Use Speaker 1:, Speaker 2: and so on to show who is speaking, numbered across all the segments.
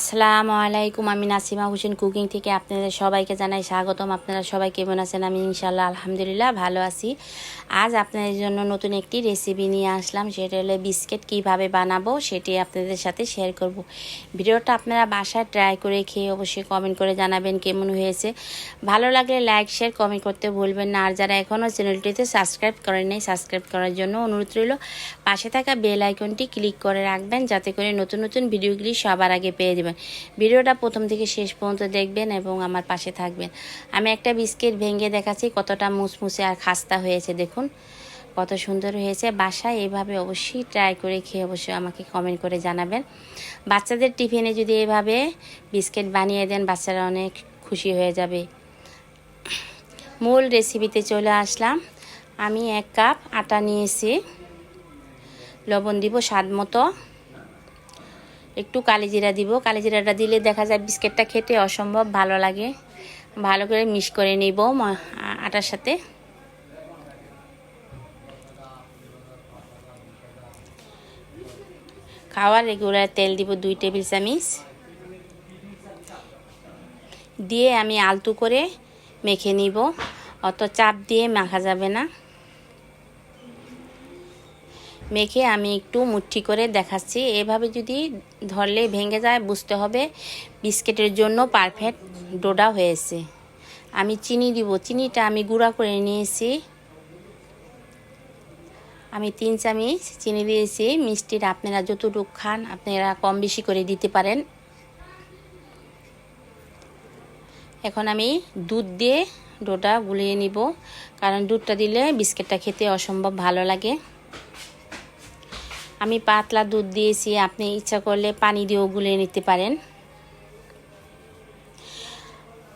Speaker 1: আসসালামু আলাইকুম, আমি নাসিমা হোসেন কুকিং থেকে আপনাদের সবাইকে জানাই স্বাগতম। আপনারা সবাই কেমন আছেন? আমি ইনশাল্লাহ আলহামদুলিল্লাহ ভালো আছি। আজ আপনাদের জন্য নতুন একটি রেসিপি নিয়ে আসলাম, সেটা হলো বিস্কিট কীভাবে বানাবো সেটি আপনাদের সাথে শেয়ার করব। ভিডিওটা আপনারা বাসায় ট্রাই করে খেয়ে অবশ্যই কমেন্ট করে জানাবেন কেমন হয়েছে। ভালো লাগলে লাইক শেয়ার কমেন্ট করতে ভুলবেন না। আর যারা এখনও চ্যানেলটিতে সাবস্ক্রাইব করেন নাই সাবস্ক্রাইব করার জন্য অনুরোধ রইল, পাশে থাকা বেল আইকনটি ক্লিক করে রাখবেন, যাতে করে নতুন নতুন ভিডিওগুলি সবার আগে পেয়ে যাবেন ভিডিওটা প্রথম থেকে শেষ পর্যন্ত দেখবেন এবং আমার পাশে থাকবেন। আমি একটা বিস্কিট ভেঙে দেখাচ্ছি, কতটা মুসমুসে আর খাস্তা হয়েছে দেখুন। কত সুন্দর হয়েছে। বাসায় এভাবে অবশ্যই ট্রাই করে খেয়ে অবশ্যই আমাকে কমেন্ট করে জানাবেন। বাচ্চাদের টিফিনে যদি এভাবে বিস্কিট বানিয়ে দেন, বাচ্চারা অনেক খুশি হয়ে যাবে। মূল রেসিপিতে চলে আসলাম। আমি এক কাপ আটা নিয়েছি। লবণ দিব স্বাদ মতো। একটু কালিজিরা দিব। কালিজিরাটা দিলে দেখা যায় বিস্কিটটা খেতে অসম্ভব ভালো লাগে। ভালো করে মিক্স করে নিব আটার সাথে। খাওয়ার রেগুলার তেল দিব দুই টেবিল চামিচ। দিয়ে আমি আলতু করে মেখে নিব। অত চাপ দিয়ে মাখা যাবে না। মেখে আমি একটু মুঠি করে দেখাচ্ছি। এভাবে যদি ধরলে ভেঙে যায়, বুঝতে হবে বিস্কিটের জন্য পারফেক্ট ডোডা হয়েছে। আমি চিনি দিব। চিনিটা আমি গুঁড়া করে নিয়েছি। আমি তিন চামচ চিনি দিয়েছি। মিষ্টির আপনারা যতটুকু খান, আপনারা কম বেশি করে দিতে পারেন। এখন আমি দুধ দিয়ে ডোটা গুলিয়ে নিব, কারণ দুধটা দিলে বিস্কিটটা খেতে অসম্ভব ভালো লাগে। আমি পাতলা দুধ দিয়েছি, আপনি ইচ্ছা করলে পানি দিয়েও গুলিয়ে নিতে পারেন।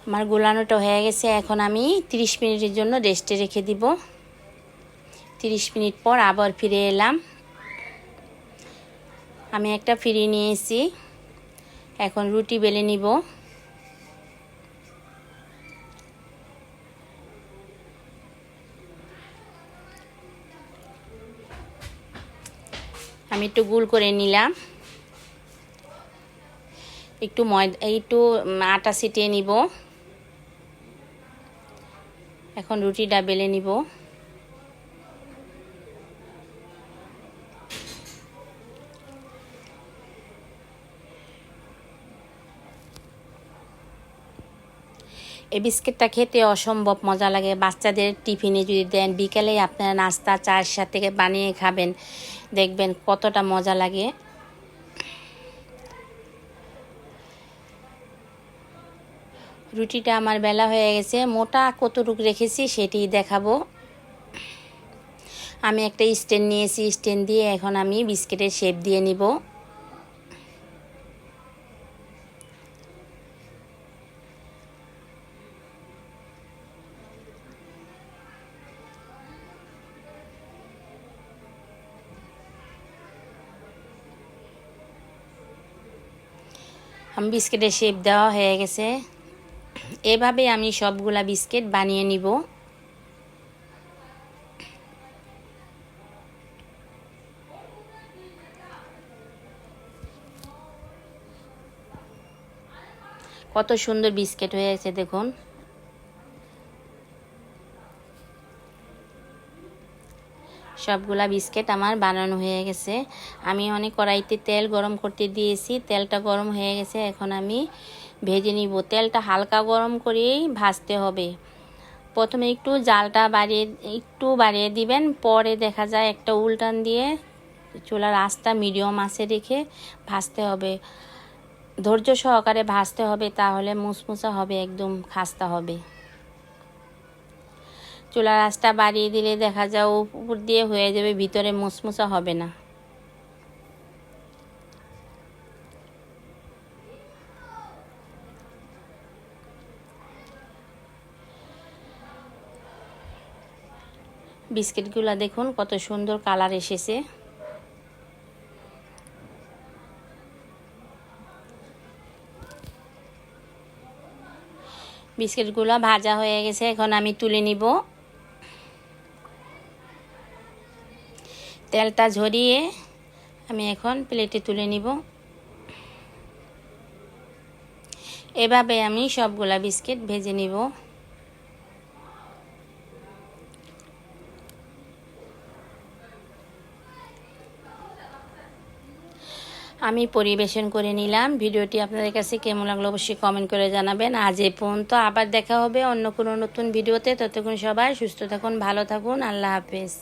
Speaker 1: আমার গোলানোটা হয়ে গেছে, এখন আমি 30 মিনিটের জন্য রেস্টে রেখে দিব। 30 মিনিট পর আবার ফিরে এলাম। আমি একটা ফিরিয়ে নিয়েছি, এখন রুটি বেলে নিব। আমি একটু গুল করে নিলাম। একটু ময়দা একটু আটা ছিটিয়ে নিব। এখন রুটিটা বেলে নিব। এই বিস্কিটটা খেতে অসম্ভব মজা লাগে। বাচ্চাদের টিফিনে যদি দেন বিকেলে আপনারা নাস্তা, চায়ের সাথে বানিয়ে খাবেন। দেখবেন কতটা মজা লাগে। রুটিটা আমার বেলা হয়ে গেছে, মোটা কতটুক রেখেছি সেটি দেখাবো। আমি একটা স্ট্যান্ড নিয়েছি, স্ট্যান্ড দিয়ে এখন আমি বিস্কিটের শেপ দিয়ে নিব। আমি বিস্কিটের শেপ দেওয়া হয়ে গেছে। এভাবে আমি সবগুলা বিস্কিট বানিয়ে নিব। কত সুন্দর বিস্কিট হয়েছে, দেখুন। সবগুলা বিস্কিট আমার বানানো হয়ে গেছে। আমি অনেক কড়াইতে তেল গরম করতে দিয়েছি। তেলটা গরম হয়ে গেছে। এখন আমি ভেজে নিব। তেলটা হালকা গরম করেই ভাজতে হবে। প্রথমে একটু জালটা বাড়িয়ে, একটু বাড়িয়ে দিবেন। পরে দেখা যায় একটা উল্টান দিয়ে চুলার আঁচটা মিডিয়াম আঁচে রেখে ভাজতে হবে। ধৈর্য সহকারে ভাজতে হবে, তাহলে মুসমুসা হবে, একদম খাস্তা হবে। চুলার আঁচটা বাড়িয়ে দিলে দেখা যায় উপর দিয়ে হয়ে যাবে, ভিতরে মুসমুসা হবে না। বিস্কিটগুলো দেখুন, কত সুন্দর কালার এসেছে। বিস্কিটগুলো ভাজা হয়ে গেছে, এখন আমি তুলে নিব। তেলটা ঝরিয়ে আমি এখন প্লেটে তুলে নিব। এভাবে আমি সবগুলা বিস্কিট ভেজে নিব। আমি পরিবেশন করে নিলাম। ভিডিওটি আপনাদের কাছে কেমন লাগল অবশ্যই কমেন্ট করে জানাবেন। আজ এ পর্যন্ত আবার দেখা হবে অন্য কোনো নতুন ভিডিওতে। ততক্ষণ সবাই সুস্থ থাকুন, ভালো থাকুন। আল্লাহ হাফেজ।